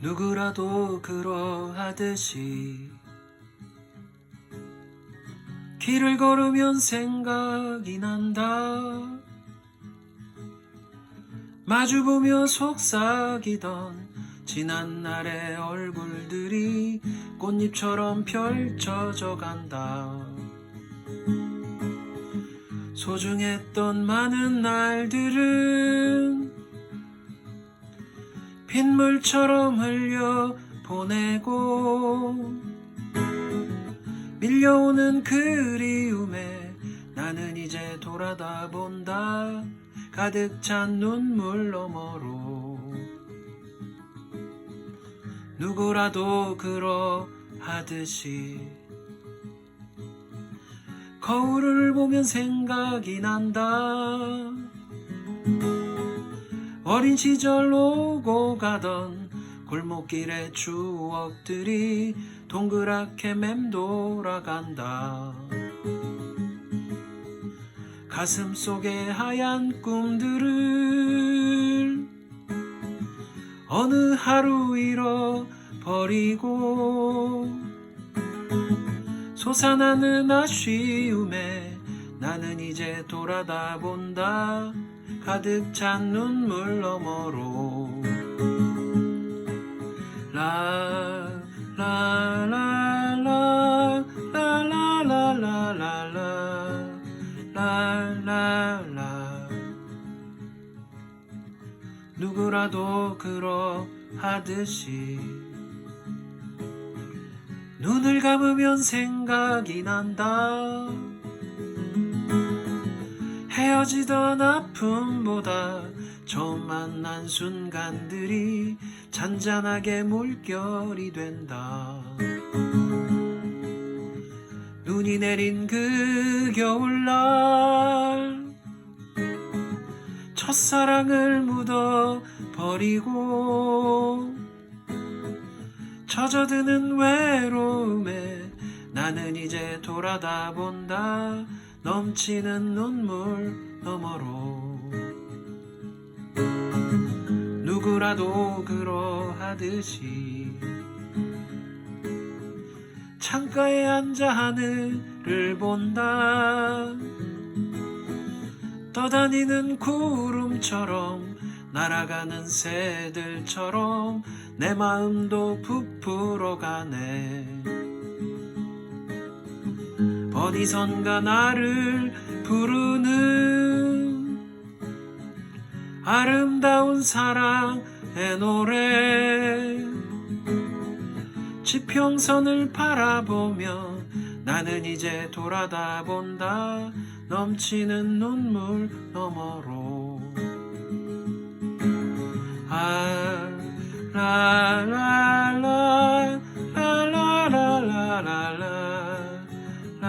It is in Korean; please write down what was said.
누구라도 그러하듯이 길을 걸으면 생각이 난다. 마주보며 속삭이던 지난 날의 얼굴들이 꽃잎처럼 펼쳐져 간다. 소중했던 많은 날들은 빗물처럼 흘려 보내고 밀려오는 그리움에 나는 이제 돌아다 본다. 가득 찬 눈물 너머로 누구라도 그러하듯이 거울을 보면 생각이 난다 어린 시절 오고 가던 골목길의 추억들이 동그랗게 맴돌아간다. 가슴 속의 하얀 꿈들을 어느 하루 잃어버리고 솟아나는 아쉬움에 나는 이제 돌아다 본다. 가득 찬 눈물 너머로 라라 라 라 라 라 라 라라라 누구라도 그러하듯이 눈을 감으면 생각이 난다 헤어지던 아픔보다 처음 만난 순간들이 잔잔하게 물결이 된다. 눈이 내린 그 겨울날 첫사랑을 묻어 버리고 젖어드는 외로움에 나는 이제 돌아다 본다 넘치는 눈물 너머로. 누구라도 그러하듯이 창가에 앉아 하늘을 본다. 떠다니는 구름처럼 날아가는 새들처럼 내 마음도 부풀어 가네 어디선가 나를 부르는 아름다운 사랑의 노래. 지평선을 바라보며 나는 이제 돌아다 본다. 넘치는 눈물 너머로. 아라라라라라라라